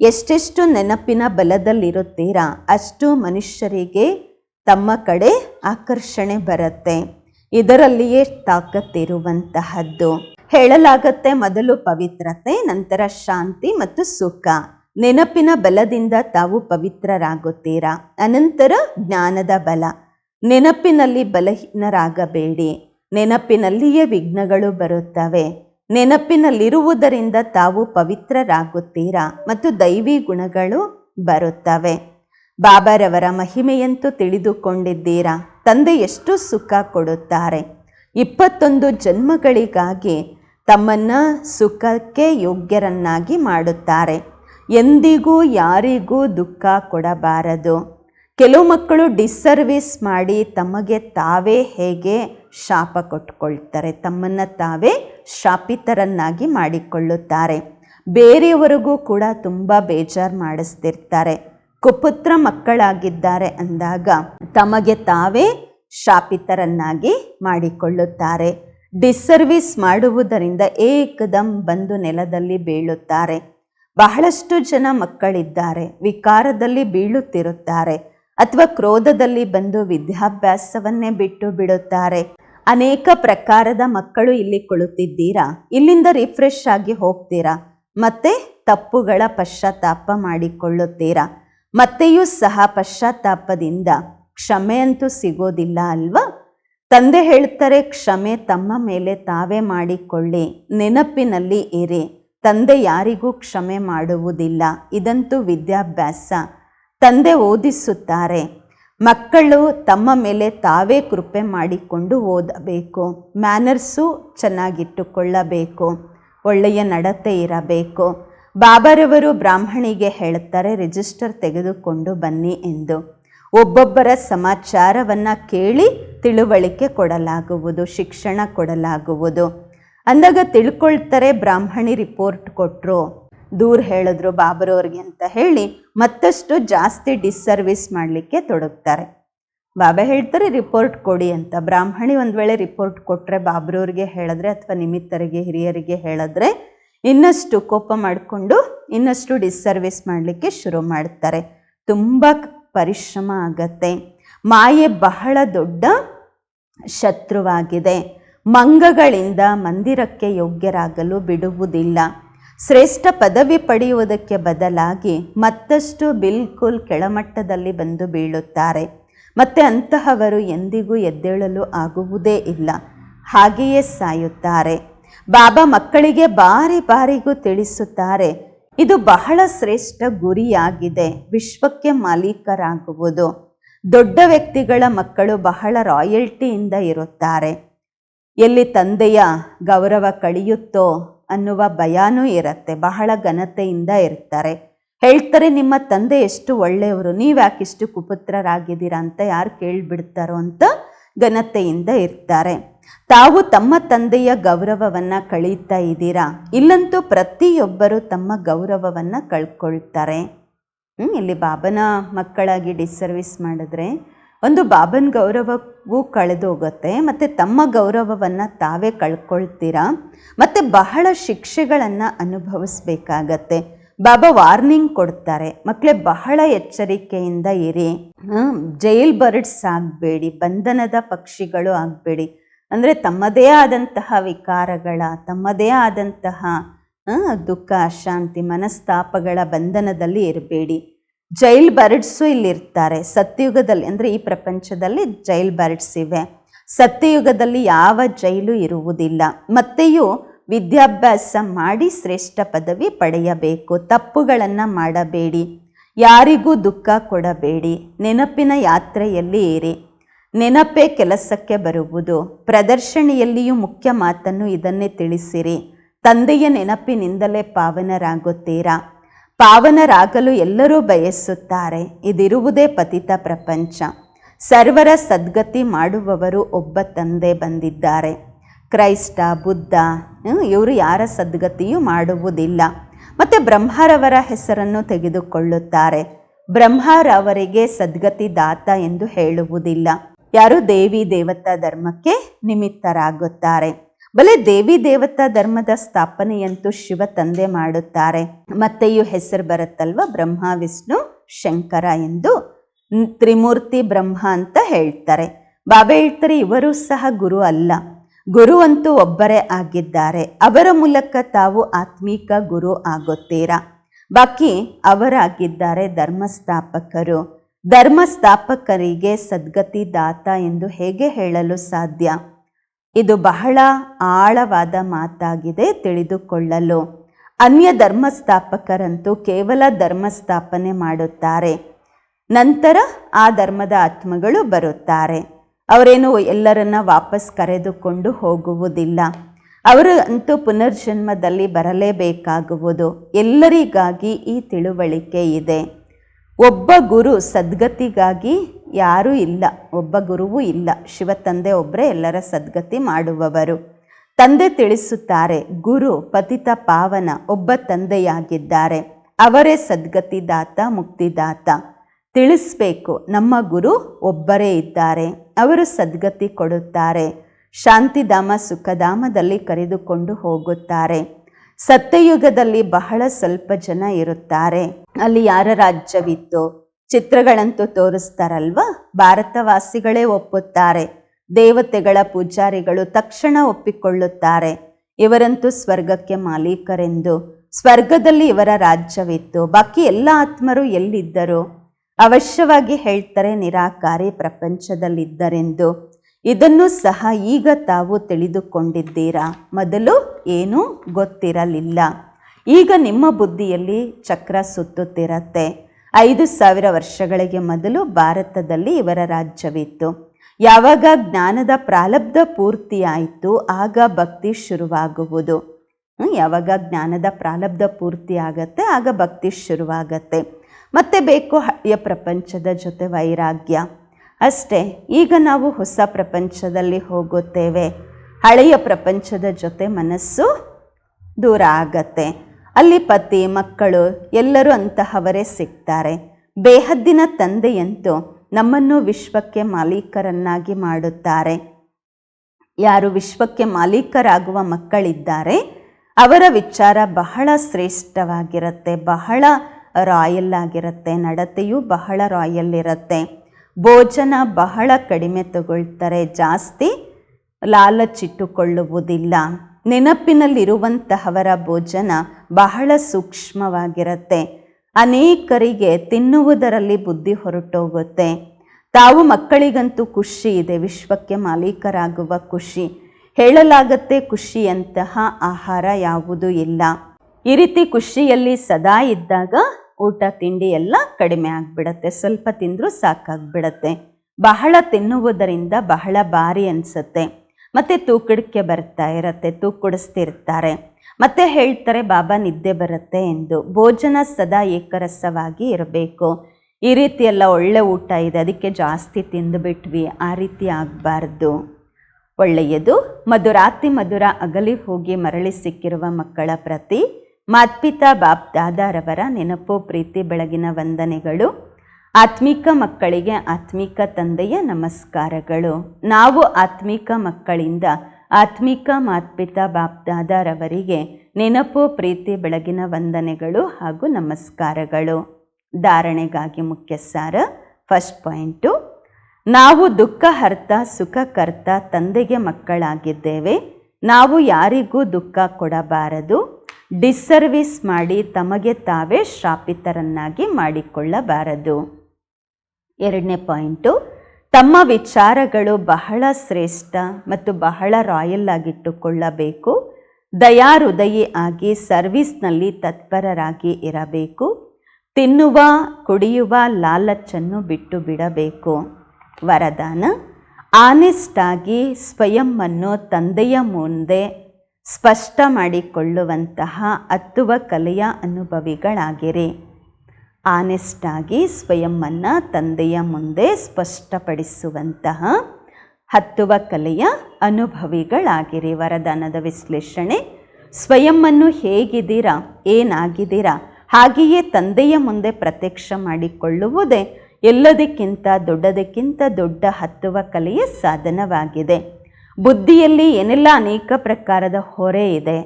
Speaker 1: ಎಷ್ಟೆಷ್ಟು ನೆನಪಿನ ಬಲದಲ್ಲಿರುತ್ತೀರಾ ಅಷ್ಟು ಮನುಷ್ಯರಿಗೆ ತಮ್ಮ ಕಡೆ ಆಕರ್ಷಣೆ ಬರುತ್ತೆ. ಇದರಲ್ಲಿಯೇ ತಾಕತ್ತಿರುವಂತಹದ್ದು ಹೇಳಲಾಗತ್ತೆ ಮೊದಲು ಪವಿತ್ರತೆ, ನಂತರ ಶಾಂತಿ ಮತ್ತು ಸುಖ. ನೆನಪಿನ ಬಲದಿಂದ ತಾವು ಪವಿತ್ರರಾಗುತ್ತೀರಾ? ಅನಂತರ ಜ್ಞಾನದ ಬಲ. ನೆನಪಿನಲ್ಲಿ ಬಲಹೀನರಾಗಬೇಡಿ. ನೆನಪಿನಲ್ಲಿಯೇ ವಿಘ್ನಗಳು ಬರುತ್ತವೆ. ನೆನಪಿನಲ್ಲಿರುವುದರಿಂದ ತಾವು ಪವಿತ್ರರಾಗುತ್ತೀರಾ? ಮತ್ತು ದೈವಿ ಗುಣಗಳು ಬರುತ್ತವೆ. ಬಾಬಾರವರ ಮಹಿಮೆಯಂತೂ ತಿಳಿದುಕೊಂಡಿದ್ದೀರಾ? ತಂದೆ ಎಷ್ಟು ಸುಖ ಕೊಡುತ್ತಾರೆ. ಇಪ್ಪತ್ತೊಂದು ಜನ್ಮಗಳಿಗಾಗಿ ತಮ್ಮನ್ನು ಸುಖಕ್ಕೆ ಯೋಗ್ಯರನ್ನಾಗಿ ಮಾಡುತ್ತಾರೆ. ಎಂದಿಗೂ ಯಾರಿಗೂ ದುಃಖ ಕೊಡಬಾರದು. ಕೆಲವು ಮಕ್ಕಳು ಡಿಸ್ಸರ್ವಿಸ್ ಮಾಡಿ ತಮಗೆ ತಾವೇ ಹೇಗೆ ಶಾಪ ಕೊಟ್ಕೊಳ್ತಾರೆ ತಮ್ಮನ್ನು ತಾವೇ ಶಾಪಿತರನ್ನಾಗಿ ಮಾಡಿಕೊಳ್ಳುತ್ತಾರೆ. ಬೇರೆಯವರಿಗೂ ಕೂಡ ತುಂಬ ಬೇಜಾರು ಮಾಡಿಸ್ತಿರ್ತಾರೆ. ಕುಪುತ್ರ ಮಕ್ಕಳಾಗಿದ್ದಾರೆ ಅಂದಾಗ ತಮಗೆ ತಾವೇ ಶಾಪಿತರನ್ನಾಗಿ ಮಾಡಿಕೊಳ್ಳುತ್ತಾರೆ. ಡಿಸ್ಸರ್ವಿಸ್ ಮಾಡುವುದರಿಂದ ಏಕದಂ ಬಂದು ನೆಲದಲ್ಲಿ ಬೀಳುತ್ತಾರೆ. ಬಹಳಷ್ಟು ಜನ ಮಕ್ಕಳಿದ್ದಾರೆ, ವಿಕಾರದಲ್ಲಿ ಬೀಳುತ್ತಿರುತ್ತಾರೆ ಅಥವಾ ಕ್ರೋಧದಲ್ಲಿ ಬಂದು ವಿದ್ಯಾಭ್ಯಾಸವನ್ನೇ ಬಿಟ್ಟು ಬಿಡುತ್ತಾರೆ. ಅನೇಕ ಪ್ರಕಾರದ ಮಕ್ಕಳು ಇಲ್ಲಿ ಕುಳಿತಿದ್ದೀರಾ? ಇಲ್ಲಿಂದ ರಿಫ್ರೆಶ್ ಆಗಿ ಹೋಗ್ತೀರಾ? ಮತ್ತೆ ತಪ್ಪುಗಳ ಪಶ್ಚಾತ್ತಾಪ ಮಾಡಿಕೊಳ್ಳುತ್ತೀರಾ? ಮತ್ತೆಯೂ ಸಹ ಪಶ್ಚಾತ್ತಾಪದಿಂದ ಕ್ಷಮೆ ಅಂತೂ ಸಿಗೋದಿಲ್ಲ ಅಲ್ವಾ? ತಂದೆ ಹೇಳ್ತಾರೆ, ಕ್ಷಮೆ ತಮ್ಮ ಮೇಲೆ ತಾವೇ ಮಾಡಿಕೊಳ್ಳಿ, ನೆನಪಿನಲ್ಲಿ ಇರಿ. ತಂದೆ ಯಾರಿಗೂ ಕ್ಷಮೆ ಮಾಡುವುದಿಲ್ಲ. ಇದಂತೂ ವಿದ್ಯಾಭ್ಯಾಸ. ತಂದೆ ಓದಿಸುತ್ತಾರೆ, ಮಕ್ಕಳು ತಮ್ಮ ಮೇಲೆ ತಾವೇ ಕೃಪೆ ಮಾಡಿಕೊಂಡು ಓದಬೇಕು. ಮ್ಯಾನರ್ಸು ಚೆನ್ನಾಗಿಟ್ಟುಕೊಳ್ಳಬೇಕು. ಒಳ್ಳೆಯ ನಡತೆ ಇರಬೇಕು. ಬಾಬರವರು ಬ್ರಾಹ್ಮಣಿಗೆ ಹೇಳುತ್ತಾರೆ, ರಿಜಿಸ್ಟರ್ ತೆಗೆದುಕೊಂಡು ಬನ್ನಿ ಎಂದು. ಒಬ್ಬೊಬ್ಬರ ಸಮಾಚಾರವನ್ನು ಕೇಳಿ ತಿಳುವಳಿಕೆ ಕೊಡಲಾಗುವುದು, ಶಿಕ್ಷಣ ಕೊಡಲಾಗುವುದು. ಅಂದಾಗ ತಿಳ್ಕೊಳ್ತಾರೆ, ಬ್ರಾಹ್ಮಣಿ ರಿಪೋರ್ಟ್ ಕೊಟ್ಟರು ದೂರ ಹೇಳಿದ್ರು ಬಾಬರವ್ರಿಗೆ ಅಂತ ಹೇಳಿ ಮತ್ತಷ್ಟು ಜಾಸ್ತಿ ಡಿಸ್ಸರ್ವಿಸ್ ಮಾಡಲಿಕ್ಕೆ ತೊಡಗ್ತಾರೆ. ಬಾಬಾ ಹೇಳ್ತಾರೆ, ರಿಪೋರ್ಟ್ ಕೊಡಿ ಅಂತ. ಬ್ರಾಹ್ಮಣಿ ಒಂದು ವೇಳೆ ರಿಪೋರ್ಟ್ ಕೊಟ್ಟರೆ ಬಾಬ್ರವ್ರಿಗೆ ಹೇಳಿದ್ರೆ ಅಥವಾ ನಿಮಿತ್ತರಿಗೆ, ಹಿರಿಯರಿಗೆ ಹೇಳಿದ್ರೆ ಇನ್ನಷ್ಟು ಕೋಪ ಮಾಡಿಕೊಂಡು ಇನ್ನಷ್ಟು ಡಿಸ್ಸರ್ವಿಸ್ ಮಾಡಲಿಕ್ಕೆ ಶುರು ಮಾಡ್ತಾರೆ. ತುಂಬ ಪರಿಶ್ರಮ ಆಗತ್ತೆ. ಮಾಯೆ ಬಹಳ ದೊಡ್ಡ ಶತ್ರುವಾಗಿದೆ. ಮಂಗಗಳಿಂದ ಮಂದಿರಕ್ಕೆ ಯೋಗ್ಯರಾಗಲು ಬಿಡುವುದಿಲ್ಲ. ಶ್ರೇಷ್ಠ ಪದವಿ ಪಡೆಯುವುದಕ್ಕೆ ಬದಲಾಗಿ ಮತ್ತಷ್ಟು ಬಿಲ್ಕುಲ್ ಕೆಳಮಟ್ಟದಲ್ಲಿ ಬಂದು ಬೀಳುತ್ತಾರೆ. ಮತ್ತು ಅಂತಹವರು ಎಂದಿಗೂ ಎದ್ದೇಳಲು ಆಗುವುದೇ ಇಲ್ಲ. ಹಾಗೆಯೇ ಸಾಯುತ್ತಾರೆ. ಬಾಬಾ ಮಕ್ಕಳಿಗೆ ಬಾರಿ ಬಾರಿಗೂ ತಿಳಿಸುತ್ತಾರೆ. ಇದು ಬಹಳ ಶ್ರೇಷ್ಠ ಗುರಿಯಾಗಿದೆ. ವಿಶ್ವಕ್ಕೆ ಮಾಲೀಕರಾಗುವುದು. ದೊಡ್ಡ ವ್ಯಕ್ತಿಗಳ ಮಕ್ಕಳು ಬಹಳ ರಾಯಲ್ಟಿಯಿಂದ ಇರುತ್ತಾರೆ. ಎಲ್ಲಿ ತಂದೆಯ ಗೌರವ ಕಳೆಯುತ್ತೋ ಅನ್ನುವ ಭಯನೂ ಇರುತ್ತೆ. ಬಹಳ ಘನತೆಯಿಂದ ಇರ್ತಾರೆ. ಹೇಳ್ತಾರೆ, ನಿಮ್ಮ ತಂದೆ ಎಷ್ಟು ಒಳ್ಳೆಯವರು. ನೀವ್ಯಾಕಿಷ್ಟು ಕುಪುತ್ರರಾಗಿದ್ದೀರಾ? ಅಂತ ಯಾರು ಕೇಳಿಬಿಡ್ತಾರೋ ಅಂತ ಘನತೆಯಿಂದ ಇರ್ತಾರೆ. ತಾವು ತಮ್ಮ ತಂದೆಯ ಗೌರವವನ್ನು ಕಳೀತಾ ಇದ್ದೀರಾ? ಇಲ್ಲಂತೂ ಪ್ರತಿಯೊಬ್ಬರು ತಮ್ಮ ಗೌರವವನ್ನು ಕಳ್ಕೊಳ್ತಾರೆ. ಇಲ್ಲಿ ಬಾಬನ ಮಕ್ಕಳಾಗಿ ಡಿಸ್ಸರ್ವಿಸ್ ಮಾಡಿದ್ರೆ ಒಂದು ಬಾಬನ ಗೌರವವೂ ಕಳೆದೋಗುತ್ತೆ, ಮತ್ತು ತಮ್ಮ ಗೌರವವನ್ನು ತಾವೇ ಕಳ್ಕೊಳ್ತೀರಾ? ಮತ್ತು ಬಹಳ ಶಿಕ್ಷೆಗಳನ್ನು ಅನುಭವಿಸ್ಬೇಕಾಗತ್ತೆ. ಬಾಬಾ ವಾರ್ನಿಂಗ್ ಕೊಡ್ತಾರೆ ಮಕ್ಕಳೇ ಬಹಳ ಎಚ್ಚರಿಕೆಯಿಂದ ಇರಿ. ಜೈಲ್ ಬರ್ಡ್ಸ್ ಆಗಬೇಡಿ, ಬಂಧನದ ಪಕ್ಷಿಗಳು ಆಗಬೇಡಿ. ಅಂದರೆ ತಮ್ಮದೇ ಆದಂತಹ ವಿಕಾರಗಳ, ತಮ್ಮದೇ ಆದಂತಹ ದುಃಖ, ಅಶಾಂತಿ, ಮನಸ್ತಾಪಗಳ ಬಂಧನದಲ್ಲಿ ಇರಬೇಡಿ. ಜೈಲ್ ಬರ್ಡ್ಸು ಇಲ್ಲಿರ್ತಾರೆ. ಸತ್ಯಯುಗದಲ್ಲಿ ಅಂದರೆ ಈ ಪ್ರಪಂಚದಲ್ಲಿ ಜೈಲ್ ಬರ್ಡ್ಸ್ ಇವೆ ಸತ್ಯಯುಗದಲ್ಲಿ ಯಾವ ಜೈಲು ಇರುವುದಿಲ್ಲ. ಮತ್ತೆಯೂ ವಿದ್ಯಾಭ್ಯಾಸ ಮಾಡಿ ಶ್ರೇಷ್ಠ ಪದವಿ ಪಡೆಯಬೇಕು. ತಪ್ಪುಗಳನ್ನು ಮಾಡಬೇಡಿ. ಯಾರಿಗೂ ದುಃಖ ಕೊಡಬೇಡಿ. ನೆನಪಿನ ಯಾತ್ರೆಯಲ್ಲಿ ಇರಿ. ನೆನಪೇ ಕೆಲಸಕ್ಕೆ ಬರುವುದು. ಪ್ರದರ್ಶನೆಯಲ್ಲಿಯೂ ಮುಖ್ಯ ಮಾತನ್ನು ಇದನ್ನೇ ತಿಳಿಸಿರಿ. ತಂದೆಯ ನೆನಪಿನಿಂದಲೇ ಪಾವನರಾಗುತ್ತೀರಾ? ಪಾವನರಾಗಲು ಎಲ್ಲರೂ ಬಯಸುತ್ತಾರೆ. ಇದಿರುವುದೇ ಪತಿತ ಪ್ರಪಂಚ. ಸರ್ವರ ಸದ್ಗತಿ ಮಾಡುವವರು ಒಬ್ಬ ತಂದೆ ಬಂದಿದ್ದಾರೆ. ಕ್ರೈಸ್ತ, ಬುದ್ಧ ಇವರು ಯಾರ ಸದ್ಗತಿಯೂ ಮಾಡುವುದಿಲ್ಲ. ಮತ್ತು ಬ್ರಹ್ಮರವರ ಹೆಸರನ್ನು ತೆಗೆದುಕೊಳ್ಳುತ್ತಾರೆ. ಬ್ರಹ್ಮರವರಿಗೆ ಸದ್ಗತಿ ದಾತ ಎಂದು ಹೇಳುವುದಿಲ್ಲ. ಯಾರು ದೇವಿ ದೇವತಾ ಧರ್ಮಕ್ಕೆ ನಿಮಿತ್ತರಾಗುತ್ತಾರೆ. ಬಲೆ ದೇವಿ ದೇವತಾ ಧರ್ಮದ ಸ್ಥಾಪನೆಯಂತೂ ಶಿವ ತಂದೆ ಮಾಡುತ್ತಾರೆ. ಮತ್ತೆಯೂ ಹೆಸರು ಬರುತ್ತಲ್ವ? ಬ್ರಹ್ಮ, ವಿಷ್ಣು, ಶಂಕರ ಎಂದು ತ್ರಿಮೂರ್ತಿ ಬ್ರಹ್ಮ ಅಂತ ಹೇಳ್ತಾರೆ. ಬಾಬೆ ಹೇಳ್ತಾರೆ ಇವರು ಸಹ ಗುರು ಅಲ್ಲ. ಗುರು ಅಂತೂ ಒಬ್ಬರೇ ಆಗಿದ್ದಾರೆ. ಅವರ ಮೂಲಕ ತಾವು ಆತ್ಮೀಕ ಗುರು ಆಗುತ್ತೀರಾ? ಬಾಕಿ ಅವರಾಗಿದ್ದಾರೆ ಧರ್ಮಸ್ಥಾಪಕರು. ಧರ್ಮಸ್ಥಾಪಕರಿಗೆ ಸದ್ಗತಿ ದಾತ ಎಂದು ಹೇಗೆ ಹೇಳಲು ಸಾಧ್ಯ? ಇದು ಬಹಳ ಆಳವಾದ ಮಾತಾಗಿದೆ ತಿಳಿದುಕೊಳ್ಳಲು. ಅನ್ಯ ಧರ್ಮಸ್ಥಾಪಕರಂತೂ ಕೇವಲ ಧರ್ಮಸ್ಥಾಪನೆ ಮಾಡುತ್ತಾರೆ. ನಂತರ ಆ ಧರ್ಮದ ಆತ್ಮಗಳು ಬರುತ್ತಾರೆ. ಅವರೇನು ಎಲ್ಲರನ್ನ ವಾಪಸ್ ಕರೆದುಕೊಂಡು ಹೋಗುವುದಿಲ್ಲ. ಅವರು ಅಂತೂ ಪುನರ್ಜನ್ಮದಲ್ಲಿ ಬರಲೇಬೇಕಾಗುವುದು. ಎಲ್ಲರಿಗಾಗಿ ಈ ತಿಳುವಳಿಕೆ ಇದೆ. ಒಬ್ಬ ಗುರು ಸದ್ಗತಿಗಾಗಿ ಯಾರೂ ಇಲ್ಲ, ಒಬ್ಬ ಗುರುವೂ ಇಲ್ಲ. ಶಿವ ತಂದೆ ಒಬ್ಬರೇ ಎಲ್ಲರ ಸದ್ಗತಿ ಮಾಡುವವರು. ತಂದೆ ತಿಳಿಸುತ್ತಾರೆ, ಗುರು ಪತಿತ ಪಾವನ, ಒಬ್ಬ ತಂದೆಯಾಗಿದ್ದಾರೆ. ಅವರೇ ಸದ್ಗತಿದಾತ, ಮುಕ್ತಿದಾತ. ತಿಳಿಸ್ಬೇಕು, ನಮ್ಮ ಗುರು ಒಬ್ಬರೇ ಇದ್ದಾರೆ. ಅವರು ಸದ್ಗತಿ ಕೊಡುತ್ತಾರೆ. ಶಾಂತಿಧಾಮ ಸುಖಧಾಮದಲ್ಲಿ ಕರೆದುಕೊಂಡು ಹೋಗುತ್ತಾರೆ. ಸತ್ಯಯುಗದಲ್ಲಿ ಬಹಳ ಸ್ವಲ್ಪ ಜನ ಇರುತ್ತಾರೆ. ಅಲ್ಲಿ ಯಾರ ರಾಜ್ಯವಿತ್ತು ಚಿತ್ರಗಳಂತೂ ತೋರಿಸ್ತಾರಲ್ವಾ? ಭಾರತವಾಸಿಗಳೇ ಒಪ್ಪುತ್ತಾರೆ, ದೇವತೆಗಳ ಪೂಜಾರಿಗಳು ತಕ್ಷಣ ಒಪ್ಪಿಕೊಳ್ಳುತ್ತಾರೆ. ಇವರಂತೂ ಸ್ವರ್ಗಕ್ಕೆ ಮಾಲೀಕರೆಂದು, ಸ್ವರ್ಗದಲ್ಲಿ ಇವರ ರಾಜ್ಯವಿತ್ತು, ಬಾಕಿ ಎಲ್ಲ ಆತ್ಮರು ಎಲ್ಲಿದ್ದರು? ಅವಶ್ಯವಾಗಿ ಹೇಳ್ತಾರೆ, ನಿರಾಕಾರಿ ಪ್ರಪಂಚದಲ್ಲಿದ್ದರೆಂದು. ಇದನ್ನು ಸಹ ಈಗ ತಾವು ತಿಳಿದುಕೊಂಡಿದ್ದೀರಾ? ಮೊದಲು ಏನೂ ಗೊತ್ತಿರಲಿಲ್ಲ. ಈಗ ನಿಮ್ಮ ಬುದ್ಧಿಯಲ್ಲಿ ಚಕ್ರ ಸುತ್ತುತ್ತಿರತ್ತೆ. ಐದು ಸಾವಿರ ವರ್ಷಗಳಿಗೆ ಮೊದಲು ಭಾರತದಲ್ಲಿ ಇವರ ರಾಜ್ಯವಿತ್ತು. ಯಾವಾಗ ಜ್ಞಾನದ ಪ್ರಾಲಬ್ಧ ಪೂರ್ತಿಯಾಯಿತು, ಆಗ ಭಕ್ತಿ ಶುರುವಾಗುವುದು. ಯಾವಾಗ ಜ್ಞಾನದ ಪ್ರಾಲಬ್ಧ ಪೂರ್ತಿ ಆಗತ್ತೆ ಆಗ ಭಕ್ತಿ ಶುರುವಾಗತ್ತೆ. ಮತ್ತೆ ಬೇಕು ಹಳೆಯ ಪ್ರಪಂಚದ ಜೊತೆ ವೈರಾಗ್ಯ. ಅಷ್ಟೇ, ಈಗ ನಾವು ಹೊಸ ಪ್ರಪಂಚದಲ್ಲಿ ಹೋಗುತ್ತೇವೆ. ಹಳೆಯ ಪ್ರಪಂಚದ ಜೊತೆ ಮನಸ್ಸು ದೂರ ಆಗತ್ತೆ. ಅಲ್ಲಿ ಪತಿ, ಮಕ್ಕಳು ಎಲ್ಲರೂ ಅಂತಹವರೇ ಸಿಗ್ತಾರೆ ಬೇಹದ್ದಿನ ತಂದೆಯಂತೂ ನಮ್ಮನ್ನು ವಿಶ್ವಕ್ಕೆ ಮಾಲೀಕರನ್ನಾಗಿ ಮಾಡುತ್ತಾರೆ. ಯಾರು ವಿಶ್ವಕ್ಕೆ ಮಾಲೀಕರಾಗುವ ಮಕ್ಕಳಿದ್ದಾರೆ, ಅವರ ವಿಚಾರ ಬಹಳ ಶ್ರೇಷ್ಠವಾಗಿರುತ್ತೆ, ಬಹಳ ರಾಯಲ್ ಆಗಿರುತ್ತೆ, ನಡತೆಯೂ ಬಹಳ ರಾಯಲ್ ಇರುತ್ತೆ. ಭೋಜನ ಬಹಳ ಕಡಿಮೆ ತಗೊಳ್ತಾರೆ, ಜಾಸ್ತಿ ಲಾಲಚ್ಚಿಟ್ಟುಕೊಳ್ಳುವುದಿಲ್ಲ ನೆನಪಿನಲ್ಲಿರುವಂತಹವರ ಭೋಜನ ಬಹಳ ಸೂಕ್ಷ್ಮವಾಗಿರುತ್ತೆ. ಅನೇಕರಿಗೆ ತಿನ್ನುವುದರಲ್ಲಿ ಬುದ್ಧಿ ಹೊರಟೋಗುತ್ತೆ. ತಾವು ಮಕ್ಕಳಿಗಂತೂ ಖುಷಿ ಇದೆ, ವಿಶ್ವಕ್ಕೆ ಮಾಲೀಕರಾಗುವ ಖುಷಿ. ಹೇಳಲಾಗತ್ತೆ ಖುಷಿಯಂತಹ ಆಹಾರ ಯಾವುದೂ ಇಲ್ಲ. ಈ ರೀತಿ ಖುಷಿಯಲ್ಲಿ ಸದಾ ಇದ್ದಾಗ ಊಟ, ತಿಂಡಿ ಎಲ್ಲ ಕಡಿಮೆ ಆಗಿಬಿಡತ್ತೆ. ಸ್ವಲ್ಪ ತಿಂದರೂ ಸಾಕಾಗ್ಬಿಡತ್ತೆ. ಬಹಳ ತಿನ್ನುವುದರಿಂದ ಬಹಳ ಭಾರಿ ಅನಿಸುತ್ತೆ. ಮತ್ತೆ ತೂಕಡಿಕೆ ಬರ್ತಾ ಇರತ್ತೆ, ತೂಕುಡಿಸ್ತಿರ್ತಾರೆ. ಮತ್ತೆ ಹೇಳ್ತಾರೆ, ಬಾಬಾ, ನಿದ್ದೆ ಬರುತ್ತೆ ಎಂದು. ಭೋಜನ ಸದಾ ಏಕರಸವಾಗಿ ಇರಬೇಕು. ಈ ರೀತಿ ಎಲ್ಲ ಒಳ್ಳೆ ಊಟ ಇದೆ, ಅದಕ್ಕೆ ಜಾಸ್ತಿ ತಿಂದುಬಿಟ್ವಿ ಆ ರೀತಿ ಆಗಬಾರ್ದು. ಒಳ್ಳೆಯದು. ಮಧುರಾತಿ ಮಧುರ ಅಗಲಿ ಹೋಗಿ ಮರಳಿ ಸಿಕ್ಕಿರುವ ಮಕ್ಕಳ ಪ್ರತಿ, ಮಾತ್ಪಿತಾ ಬಾಪ್ ದಾದಾರವರ ನೆನಪು, ಪ್ರೀತಿ, ಬೆಳಗಿನ ವಂದನೆಗಳು. ಆತ್ಮಿಕ ಮಕ್ಕಳಿಗೆ ಆತ್ಮಿಕ ತಂದೆಯ ನಮಸ್ಕಾರಗಳು. ನಾವು ಆತ್ಮಿಕ ಮಕ್ಕಳಿಂದ ಆತ್ಮಿಕ ಮಾತ್ಪಿತಾ ಬಾಪ್ದಾದರವರಿಗೆ ನೆನಪು, ಪ್ರೀತಿ, ಬೆಳಗಿನ ವಂದನೆಗಳು ಹಾಗೂ ನಮಸ್ಕಾರಗಳು. ಧಾರಣೆಗಾಗಿ ಮುಖ್ಯ ಸಾರ ಫಸ್ಟ್ ಪಾಯಿಂಟು. ನಾವು ದುಃಖ, ಹರ್ತ ಸುಖಕರ್ತ ತಂದೆಗೆ ಮಕ್ಕಳಾಗಿದ್ದೇವೆ. ನಾವು ಯಾರಿಗೂ ದುಃಖ ಕೊಡಬಾರದು. ಡಿಸ್ಸರ್ವಿಸ್ ಮಾಡಿ ತಮಗೆ ತಾವೇ ಶ್ರಾಪಿತರನ್ನಾಗಿ ಮಾಡಿಕೊಳ್ಳಬಾರದು. ಎರಡನೇ ಪಾಯಿಂಟು, ತಮ್ಮ ವಿಚಾರಗಳು ಬಹಳ ಶ್ರೇಷ್ಠ ಮತ್ತು ಬಹಳ ರಾಯಲ್ ಆಗಿಟ್ಟುಕೊಳ್ಳಬೇಕು. ದಯಾಹೃದಯಿ ಆಗಿ ಸರ್ವಿಸ್ನಲ್ಲಿ ತತ್ಪರರಾಗಿ ಇರಬೇಕು. ತಿನ್ನುವ, ಕುಡಿಯುವ ಲಾಲಚ್ಚನ್ನು ಬಿಟ್ಟು ಬಿಡಬೇಕು. ವರದಾನ, ಆನೆಸ್ಟಾಗಿ ಸ್ವಯಂವನ್ನು ತಂದೆಯ ಮುಂದೆ ಸ್ಪಷ್ಟ ಮಾಡಿಕೊಳ್ಳುವಂತಹ ಹತ್ತುವ ಕಲೆಯ ಅನುಭವಿಗಳಾಗಿರಿ. ಆನೆಸ್ಟಾಗಿ ಸ್ವಯಂವನ್ನು ತಂದೆಯ ಮುಂದೆ ಸ್ಪಷ್ಟಪಡಿಸುವಂತಹ ಹತ್ತುವ ಕಲೆಯ ಅನುಭವಿಗಳಾಗಿರಿ. ವರದಾನದ ವಿಶ್ಲೇಷಣೆ ಸ್ವಯಮ್ಮನ್ನು ಹೇಗಿದ್ದೀರಾ, ಏನಾಗಿದ್ದೀರಾ, ಹಾಗೆಯೇ ತಂದೆಯ ಮುಂದೆ ಪ್ರತ್ಯಕ್ಷ ಮಾಡಿಕೊಳ್ಳುವುದೇ ಎಲ್ಲದಕ್ಕಿಂತ ದೊಡ್ಡದಕ್ಕಿಂತ ದೊಡ್ಡ ಹತ್ತುವ ಕಲೆಯ ಸಾಧನವಾಗಿದೆ. ಬುದ್ಧಿಯಲ್ಲಿ ಏನೆಲ್ಲ ಅನೇಕ ಪ್ರಕಾರದ ಹೊರೆ ಇದೆ,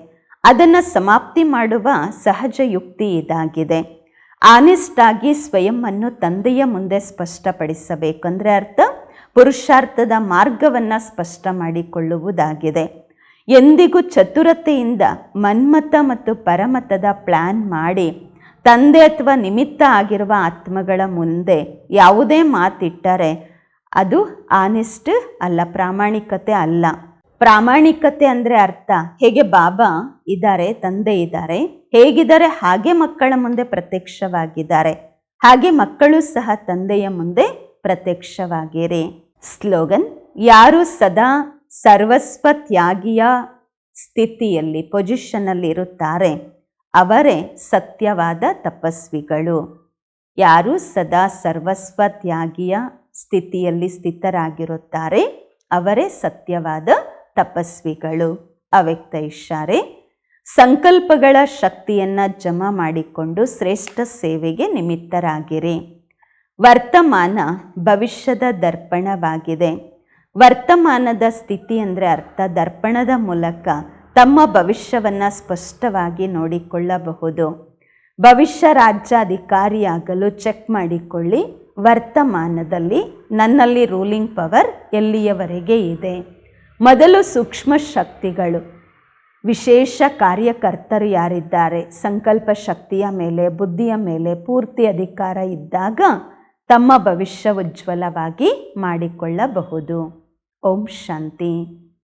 Speaker 1: ಅದನ್ನು ಸಮಾಪ್ತಿ ಮಾಡುವ ಸಹಜ ಯುಕ್ತಿ ಇದಾಗಿದೆ. ಆನೆಸ್ಟ್ ಆಗಿ ಸ್ವಯಂವನ್ನು ತಂದೆಯ ಮುಂದೆ ಸ್ಪಷ್ಟಪಡಿಸಬೇಕು ಅಂದರೆ ಅರ್ಥ, ಪುರುಷಾರ್ಥದ ಮಾರ್ಗವನ್ನು ಸ್ಪಷ್ಟ ಮಾಡಿಕೊಳ್ಳುವುದಾಗಿದೆ. ಎಂದಿಗೂ ಚತುರತೆಯಿಂದ ಮನ್ಮತ ಮತ್ತು ಪರಮತದ ಪ್ಲ್ಯಾನ್ ಮಾಡಿ ತಂದೆ ಅಥವಾ ನಿಮಿತ್ತ ಆಗಿರುವ ಆತ್ಮಗಳ ಮುಂದೆ ಯಾವುದೇ ಮಾತಿಟ್ಟರೆ ಅದು ಆನೆಸ್ಟ್ ಅಲ್ಲ, ಪ್ರಾಮಾಣಿಕತೆ ಅಲ್ಲ. ಪ್ರಾಮಾಣಿಕತೆ ಅಂದರೆ ಅರ್ಥ, ಹೇಗೆ ಬಾಬಾ ಇದ್ದಾರೆ, ತಂದೆ ಇದ್ದಾರೆ ಹೇಗಿದ್ದಾರೆ? ಹಾಗೆ ಮಕ್ಕಳ ಮುಂದೆ ಪ್ರತ್ಯಕ್ಷವಾಗಿದ್ದಾರೆ. ಹಾಗೆ ಮಕ್ಕಳು ಸಹ ತಂದೆಯ ಮುಂದೆ ಪ್ರತ್ಯಕ್ಷವಾಗಿರಿ. ಸ್ಲೋಗನ್, ಯಾರು ಸದಾ ಸರ್ವಸ್ವ ತ್ಯಾಗಿಯ ಸ್ಥಿತಿಯಲ್ಲಿ ಪೊಸಿಷನ್ನಲ್ಲಿ ಇರುತ್ತಾರೆ ಅವರೇ ಸತ್ಯವಾದ ತಪಸ್ವಿಗಳು. ಯಾರು ಸದಾ ಸರ್ವಸ್ವ ತ್ಯಾಗಿಯ ಸ್ಥಿತಿಯಲ್ಲಿ ಸ್ಥಿತರಾಗಿರುತ್ತಾರೆ, ಅವರೇ ಸತ್ಯವಾದ ತಪಸ್ವಿಗಳು. ಅವ್ಯಕ್ತ ಇಶಾರೆ ಸಂಕಲ್ಪಗಳ ಶಕ್ತಿಯನ್ನು ಜಮಾ ಮಾಡಿಕೊಂಡು ಶ್ರೇಷ್ಠ ಸೇವೆಗೆ ನಿಮಿತ್ತರಾಗಿರಿ. ವರ್ತಮಾನ ಭವಿಷ್ಯದ ದರ್ಪಣವಾಗಿದೆ. ವರ್ತಮಾನದ ಸ್ಥಿತಿ ಅಂದರೆ ಅರ್ಥ ದರ್ಪಣದ ಮೂಲಕ ತಮ್ಮ ಭವಿಷ್ಯವನ್ನು ಸ್ಪಷ್ಟವಾಗಿ ನೋಡಿಕೊಳ್ಳಬಹುದು. ಭವಿಷ್ಯ ರಾಜ್ಯಾಧಿಕಾರಿಯಾಗಲು ಚೆಕ್ ಮಾಡಿಕೊಳ್ಳಿ. ವರ್ತಮಾನದಲ್ಲಿ ನನ್ನಲ್ಲಿ ರೂಲಿಂಗ್ ಪವರ್ ಎಲ್ಲಿಯವರೆಗೆ ಇದೆ? ಮೊದಲು ಸೂಕ್ಷ್ಮ ಶಕ್ತಿಗಳು ವಿಶೇಷ ಕಾರ್ಯಕರ್ತರು ಯಾರಿದ್ದಾರೆ? ಸಂಕಲ್ಪ ಶಕ್ತಿಯ ಮೇಲೆ, ಬುದ್ಧಿಯ ಮೇಲೆ ಪೂರ್ತಿ ಅಧಿಕಾರ ಇದ್ದಾಗ ತಮ್ಮ ಭವಿಷ್ಯ ಉಜ್ವಲವಾಗಿ ಮಾಡಿಕೊಳ್ಳಬಹುದು. ಓಂ ಶಾಂತಿ.